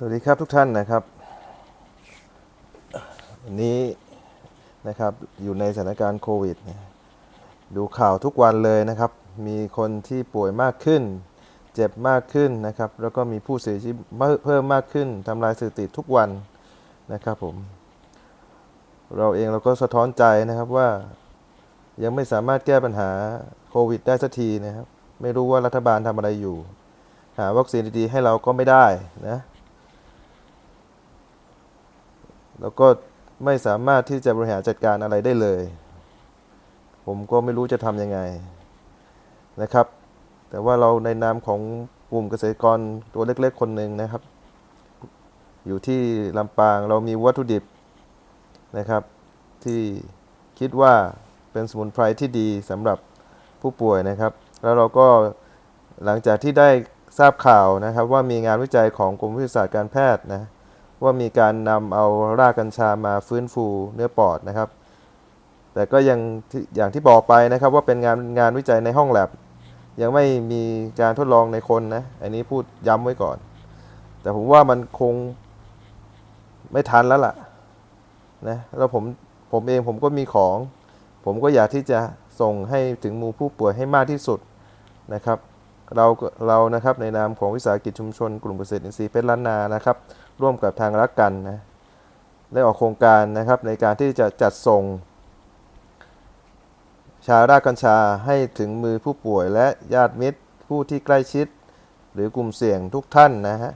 สวัสดีครับทุกท่านนะครับ วันนี้นะครับอยู่ในสถานการณ์โควิด ดูข่าวทุกวันเลยนะครับ มีคนที่ป่วยมากขึ้น เจ็บมากขึ้นนะครับ แล้วก็มีผู้เสียชีวิตเพิ่มมากขึ้นทำลายสถิติทุกวันนะครับผม เราเองเราก็สะท้อนใจนะครับว่ายังไม่สามารถแก้ปัญหาโควิดได้สักทีนะครับ ไม่รู้ว่ารัฐบาลทำอะไรอยู่ หาวัคซีนดีๆให้เราก็ไม่ได้นะ แล้วก็ไม่สามารถที่จะบริหารจัดการอะไรได้เลย ผมก็ไม่รู้จะทำยังไงนะครับ แต่ว่าเราในนามของกลุ่มเกษตรกรตัวเล็กๆ คนหนึ่งนะครับ อยู่ที่ลำปางเรามีวัตถุดิบนะครับ ที่คิดว่าเป็นสมุนไพรที่ดีสำหรับผู้ป่วยนะครับ แล้วเราก็หลังจากที่ได้ทราบข่าวนะครับ ว่ามีงานวิจัยของกรมวิทยาศาสตร์การแพทย์นะ ว่ามีการนำเอารากกัญชามาฟื้นฟูเนื้อปอดนะครับ แต่ก็ยังอย่างที่บอกไปนะครับว่าเป็นงานงานวิจัยในห้องแลบยังไม่มีการทดลองในคนนะ อันนี้พูดย้ำไว้ก่อน แต่ผมว่ามันคงไม่ทันแล้วล่ะนะแล้วผมผมเองผมก็มีของ ผมก็อยากที่จะส่งให้ถึงมู่ผู้ป่วยให้มากที่สุดนะครับ เราเรานะครับในนามของวิสาหกิจชุมชนกลุ่มเกษตรอินทรีย์เพชรล้านนานะครับ ร่วมกับทางรักกันนะได้ออกโครงการนะครับในการที่จะจัดส่ง ชารากกัญชาให้ถึงมือผู้ป่วยและญาติมิตรผู้ที่ใกล้ชิด หรือกลุ่มเสี่ยงทุกท่านนะฮะ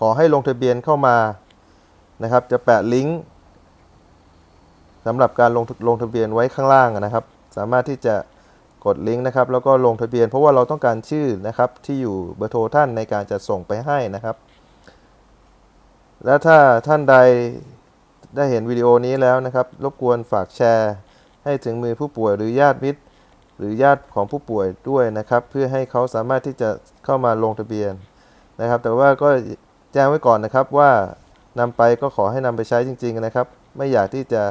ขอให้ลงทะเบียนเข้ามานะครับ จะแปะลิงก์สำหรับการลงลงทะเบียนไว้ข้างล่างนะครับ สามารถที่จะ กดลิงก์นะครับแล้วก็ลงทะเบียน เพราะว่าเราต้องการชื่อนะครับที่อยู่เบอร์โทรท่านในการจะส่งไปให้นะครับ และถ้าท่านใดได้เห็นวิดีโอนี้แล้วนะครับ รบกวนฝากแชร์ ให้ถึงมือผู้ป่วยหรือญาติมิตร หรือญาติของผู้ป่วยด้วยนะครับ เพื่อให้เขาสามารถที่จะเข้ามาลงทะเบียนนะครับ แต่ว่าก็แจ้งไว้ก่อนนะครับว่านำไปก็ขอให้นำไปใช้จริง ๆนะครับ ไม่อยากที่จะ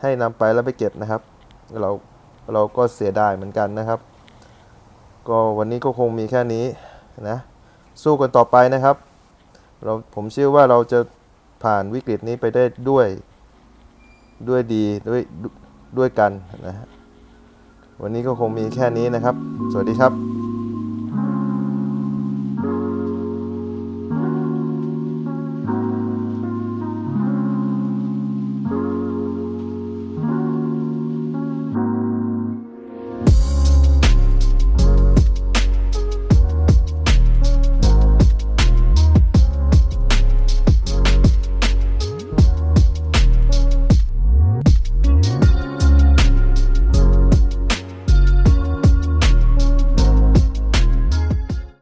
ให้นำไปแล้วไปเก็บนะครับ เรา เราก็เสียดายเหมือนกันนะครับ ก็วันนี้ก็คงมีแค่นี้นะสู้กันต่อไปนะครับเราผมเชื่อว่าเราจะผ่านวิกฤตนี้ไปได้ด้วยด้วยดีด้วยด้วยกันนะฮะวันนี้ก็คงมีแค่นี้นะครับ สวัสดีครับ